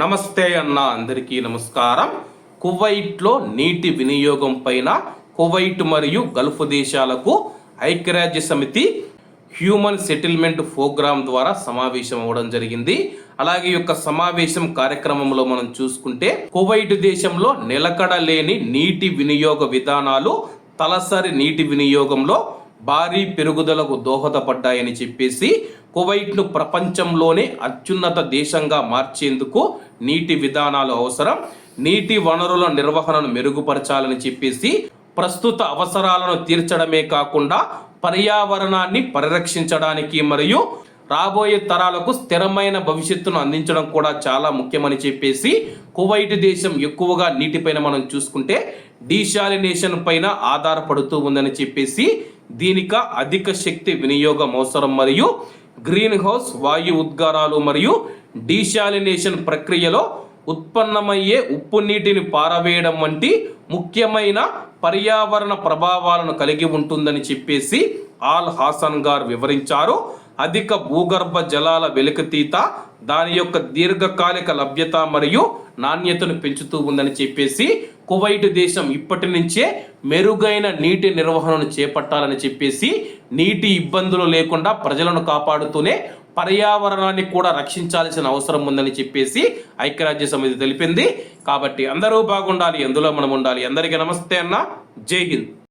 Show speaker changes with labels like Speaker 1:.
Speaker 1: నమస్తే అన్న అందరికీ నమస్కారం. కువైట్లో నీటి వినియోగం పైన కువైట్ మరియు గల్ఫ్ దేశాలకు ఐక్యరాజ్య సమితి హ్యూమన్ సెటిల్మెంట్ ప్రోగ్రాం ద్వారా సమావేశం అవ్వడం జరిగింది. అలాగే యొక్క సమావేశం కార్యక్రమంలో మనం చూసుకుంటే కువైట్ దేశంలో నిలకడ లేని నీటి వినియోగ విధానాలు తలసరి నీటి వినియోగంలో భారీ పెరుగుదలకు దోహదపడ్డాయని చెప్పేసి కువైట్ను ప్రపంచంలోనే అత్యున్నత దేశంగా మార్చేందుకు నీటి విధానాలు అవసరం నీటి వనరుల నిర్వహణను మెరుగుపరచాలని చెప్పేసి ప్రస్తుత అవసరాలను తీర్చడమే కాకుండా పర్యావరణాన్ని పరిరక్షించడానికి మరియు రాబోయే తరాలకు స్థిరమైన భవిష్యత్తును అందించడం కూడా చాలా ముఖ్యమని చెప్పేసి కువైట్ దేశం ఎక్కువగా నీటిపైన మనం చూసుకుంటే డీశాలినేషన్ పైన ఆధారపడుతూ ఉందని చెప్పేసి దీనిక అధిక శక్తి వినియోగం అవసరం మరియు గ్రీన్ హౌస్ వాయు ఉద్గారాలు మరియు డీశాలినేషన్ ప్రక్రియలో ఉత్పన్నమయ్యే ఉప్పు నీటిని పారవేయడం వంటి ముఖ్యమైన పర్యావరణ ప్రభావాలను కలిగి ఉంటుందని చెప్పేసి ఆల్ హాసన్ గారు వివరించారు. అధిక భూగర్భ జలాల వెలికితీత దాని యొక్క దీర్ఘకాలిక లభ్యత మరియు నాణ్యతను పెంచుతూ ఉందని చెప్పేసి కువైట్ దేశం ఇప్పటి నుంచే మెరుగైన నీటి నిర్వహణను చేపట్టాలని చెప్పేసి నీటి ఇబ్బందులు లేకుండా ప్రజలను కాపాడుతూనే పర్యావరణాన్ని కూడా రక్షించాల్సిన అవసరం ఉందని చెప్పేసి ఐక్యరాజ్య సమితి తెలిపింది. కాబట్టి అందరూ బాగుండాలి ఎందులో మనం ఉండాలి. అందరికీ నమస్తే అన్న. జై హింద్.